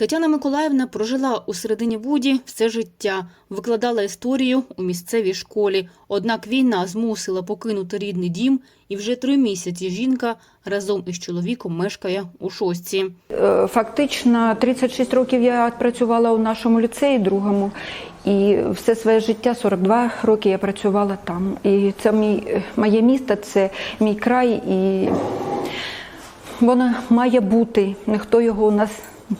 Тетяна Миколаївна прожила у середині Буді все життя, викладала історію у місцевій школі. Однак війна змусила покинути рідний дім, і вже три місяці жінка разом із чоловіком мешкає у шостці. Е, Фактично 36 років я працювала у нашому ліцеї другому, і все своє життя, 42 роки я працювала там. І це мій, моє місто, це мій край, і воно має бути. Ніхто його у нас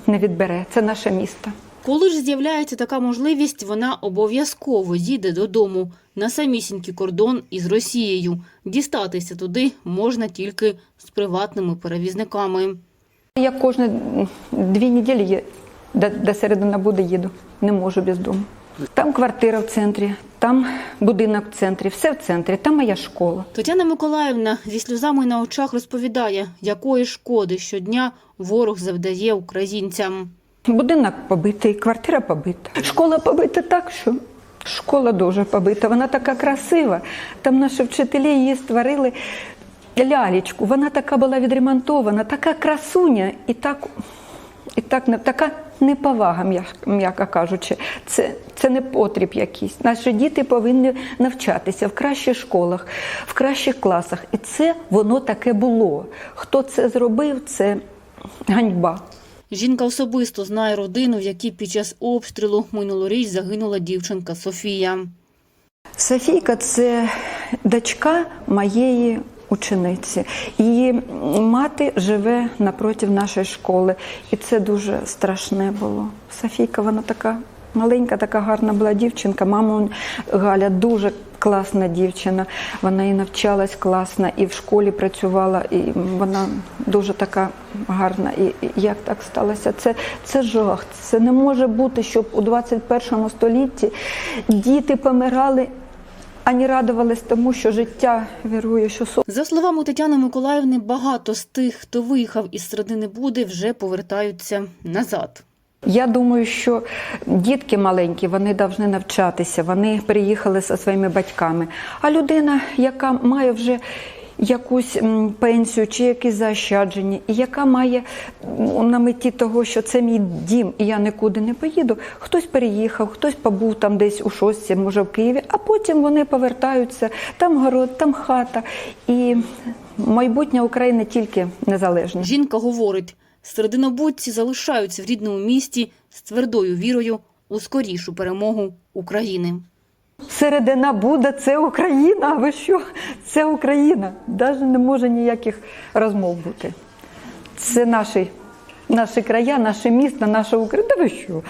не відбере. Це наше місто. Коли ж з'являється така можливість, вона обов'язково їде додому на самісінький кордон із Росією. Дістатися туди можна тільки з приватними перевізниками. Я кожні дві неділі до середини буде їду. Не можу без дому. Там квартира в центрі, там будинок в центрі, все в центрі, там моя школа. Тетяна Миколаївна зі сльозами на очах розповідає, якої шкоди щодня ворог завдає українцям. Будинок побитий, квартира побита. Школа побита так, що школа дуже побита. Вона така красива. Там наші вчителі її створили лялечку. Вона така була відремонтована, така красуня і так, так не- така неповага, м'як- м'яко кажучи. Це, це не потріб якийсь. Наші діти повинні навчатися в кращих школах, в кращих класах. І це воно таке було. Хто це зробив, це ганьба. Жінка особисто знає родину, в якій під час обстрілу минулоріч загинула дівчинка Софія. Софійка це дочка моєї учениці. Її мати живе напроти нашої школи, і це дуже страшне було. Софійка, вона така маленька, така гарна була дівчинка. Мама Галя дуже класна дівчина. Вона і навчалась класно, і в школі працювала, і вона дуже така гарна. І як так сталося? Це, це жах. Це не може бути, щоб у 21 столітті діти помирали. Ані радувались тому, що життя вірує, що сон. За словами Тетяни Миколаївни, багато з тих, хто виїхав із середини Буди, вже повертаються назад. Я думаю, що дітки маленькі, вони повинні навчатися, вони приїхали зі своїми батьками. А людина, яка має вже якусь пенсію чи якісь заощадження, і яка має на меті того, що це мій дім, і я нікуди не поїду, хтось переїхав, хтось побув там десь у шостці, може в Києві, а потім вони повертаються, там город, там хата. І майбутнє України тільки незалежне. Жінка говорить, серединобудці залишаються в рідному місті з твердою вірою у скорішу перемогу України. Середина буде це Україна. Ви що? Це Україна. Навіть не може ніяких розмов бути. Це наші, наші края, наше місто, наша Україна. Та ви що?